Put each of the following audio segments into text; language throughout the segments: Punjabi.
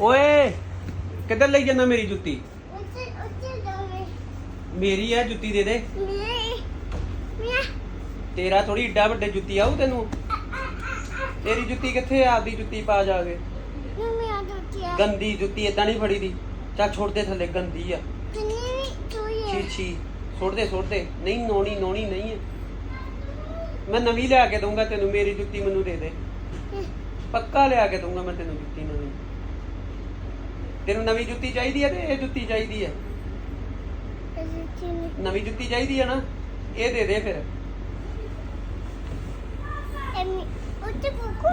ਓਏ ਕਿੱਧਰ ਲਈ ਜਾਂਦਾ ਮੇਰੀ ਜੁੱਤੀ? ਮੇਰੀ ਆ ਜੁੱਤੀ ਦੇ ਦੇ। ਤੇਰਾ ਥੋੜੀ ਏਡਾ ਵੱਡੇ ਜੁੱਤੀ ਆਊ ਤੈਨੂੰ। ਤੇਰੀ ਜੁੱਤੀ ਕਿੱਥੇ ਆ? ਆਪਦੀ ਜੁੱਤੀ ਪਾ ਜਾ ਕੇ। ਦੁੱਤਿਆ ਗੰਦੀ ਜੁੱਤੀ ਏਦਾਂ ਨਹੀਂ ਫੜੀ ਦੀ। ਚੱਲ ਛੋੜ ਦੇ ਥੱਲੇ ਗੰਦੀ ਆ। ਕਿੰਨੀ ਛੀ ਹੈ ਛੀ ਸੁੱਟ ਦੇ ਸੁੱਟ ਦੇ। ਨਹੀਂ ਨੋਣੀ ਨੋਣੀ ਨਹੀਂ ਹੈ ਮੈਂ ਨਵੀਂ ਲਿਆ ਕੇ ਦਊਂਗਾ ਤੈਨੂੰ ਮੇਰੀ ਜੁੱਤੀ ਮੈਨੂੰ ਦੇ ਦੇ। ਪੱਕਾ ਲਿਆ ਕੇ ਦਊਂਗਾ ਮੈਂ ਤੈਨੂੰ ਜੁੱਤੀ ਨਵੀਂ। ਤੈਨੂੰ ਨਵੀਂ ਜੁੱਤੀ ਚਾਹੀਦੀ ਹੈ ਤੇ ਇਹ ਜੁੱਤੀ ਚਾਹੀਦੀ ਹੈ ਨਵੀਂ ਜੁੱਤੀ ਚਾਹੀਦੀ ਹੈ ਨਾ? ਇਹ ਦੇ ਦੇ ਫਿਰ।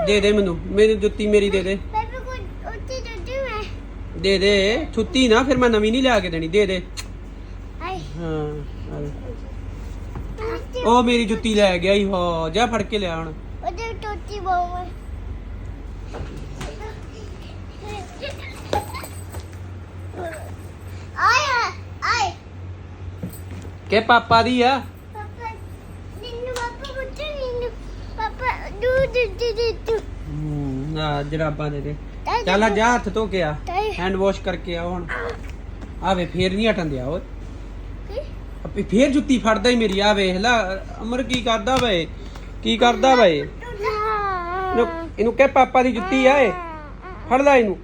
ਦੇ ਦੇ ਮੈਨੂੰ। ਮੇਰੀ ਜੁੱਤੀ ਮੇਰੀ ਦੇ ਦੇ। ਦੇ ਦੇ। ਛੁੱਤੀ ਨਾ, ਫਿਰ ਮੈਂ ਨਵੀਂ ਨਹੀਂ ਲਿਆ ਕੇ ਦੇਣੀ। ਦੇ ਦੇ। ਹਾਂ ਉਹ ਮੇਰੀ ਜੁੱਤੀ ਲੈ ਗਿਆ ਹੀ ਹੋ, ਜਾ ਫੜ ਕੇ ਲਿਆ ਹੁਣ। ਉੱਤੇ ਟੋਟੀ ਬਾਉ ਕਿ ਪਾਪਾ ਦੀ ਆ? ਪਾਪਾ ਨਿੰਨੂ ਪਾਪਾ ਬੁੱਟੂ ਨਿੰਨੂ ਪਾਪਾ ਦੂ ਦੂ ਦੂ ਦੂ ਹੂੰ ਨਾ ਜਰਾਬਾਂ ਫੇਰ ਜੁੱਤੀ ਫੜਦਾ ਹੀ ਮੇਰੀ ਆ ਵੇਖ ਲੈ ਅਮਰ ਕੀ ਕਰਦਾ ਵੇ? ਕੀ ਕਰਦਾ ਵੇ? ਇਹਨੂੰ ਕਹਿ ਪਾਪਾ ਦੀ ਜੁੱਤੀ ਆ ਫੜਦਾ ਇਹਨੂੰ।